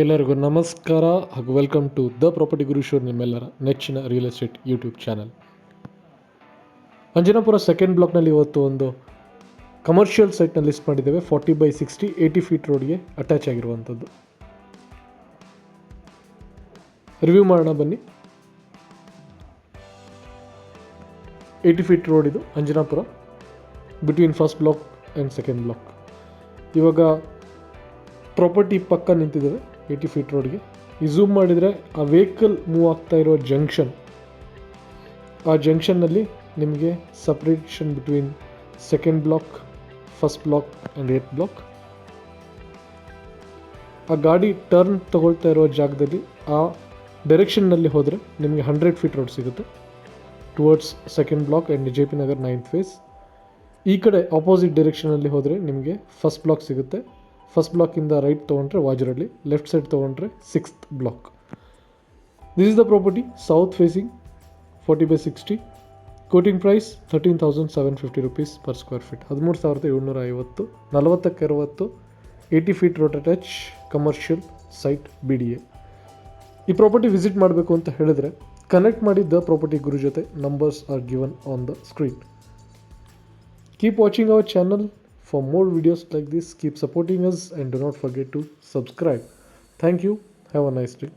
ಎಲ್ಲರಿಗೂ ನಮಸ್ಕಾರ ಹಾಗೂ welcome to the property guru show ನಿಮ್ಮೆಲ್ಲರ ನೆಚ್ಚಿನ real estate YouTube channel Anjanapura second ಬ್ಲಾಕ್ನಲ್ಲಿ ಇವತ್ತು ಒಂದು ಕಮರ್ಷಿಯಲ್ ಸೈಟ್ನ ಲಿಸ್ಟ್ ಮಾಡಿದ್ದೇವೆ. Forty by sixty eighty feet ರೋಡ್ಗೆ ಅಟ್ಯಾಚ್ ಆಗಿರುವಂಥದ್ದು. ರಿವ್ಯೂ ಮಾಡೋಣ ಬನ್ನಿ. ಏಯ್ಟಿ ಫೀಟ್ ರೋಡ್ ಇದು Anjanapura between first block and second block ಇವಾಗ ಪ್ರಾಪರ್ಟಿ ಪಕ್ಕ ನಿಂತಿದ್ದೇವೆ. ಏಯ್ಟಿ ಫೀಟ್ ರೋಡ್ಗೆ. ಈ ಝೂಮ್ ಮಾಡಿದರೆ ಆ ವೆಹಿಕಲ್ ಮೂವ್ ಆಗ್ತಾ ಇರೋ ಜಂಕ್ಷನ್ ಆ ಜಂಕ್ಷನ್ನಲ್ಲಿ ನಿಮಗೆ separation between second block first block and eighth block ಆ ಗಾಡಿ ಟರ್ನ್ ತಗೊಳ್ತಾ ಇರೋ ಜಾಗದಲ್ಲಿ ಆ ಡೈರೆಕ್ಷನ್ನಲ್ಲಿ ಹೋದರೆ ನಿಮಗೆ ಹಂಡ್ರೆಡ್ ಫೀಟ್ ರೋಡ್ ಸಿಗುತ್ತೆ. Towards second block and J P Nagar ninth phase ಈ ಕಡೆ ಆಪೋಸಿಟ್ ಡೈರೆಕ್ಷನಲ್ಲಿ ಹೋದರೆ ನಿಮಗೆ ಫಸ್ಟ್ ಬ್ಲಾಕ್ ಸಿಗುತ್ತೆ. ಫಸ್ಟ್ ಬ್ಲಾಕಿಂದ ರೈಟ್ ತೊಗೊಂಡ್ರೆ ವಾಜರಳ್ಳಿ ಲೆಫ್ಟ್ ಸೈಡ್ ತೊಗೊಂಡ್ರೆ sixth block this is the property south facing forty by sixty quoting price thirteen thousand seven fifty rupees per square feet ಹದಿಮೂರು ಸಾವಿರದ ಏಳ್ನೂರ ಐವತ್ತು ನಲವತ್ತಕ್ಕೆ ಅರವತ್ತು eighty feet road attach commercial site B D A ಈ property visit ಮಾಡಬೇಕು ಅಂತ ಹೇಳಿದ್ರೆ ಕನೆಕ್ಟ್ ಮಾಡಿದ್ದ ಪ್ರಾಪರ್ಟಿ ಗುರು ಜೊತೆ numbers are given on the screen keep watching our channel. For more videos like this. Keep supporting us and do not forget to subscribe. Thank you. Have a nice day.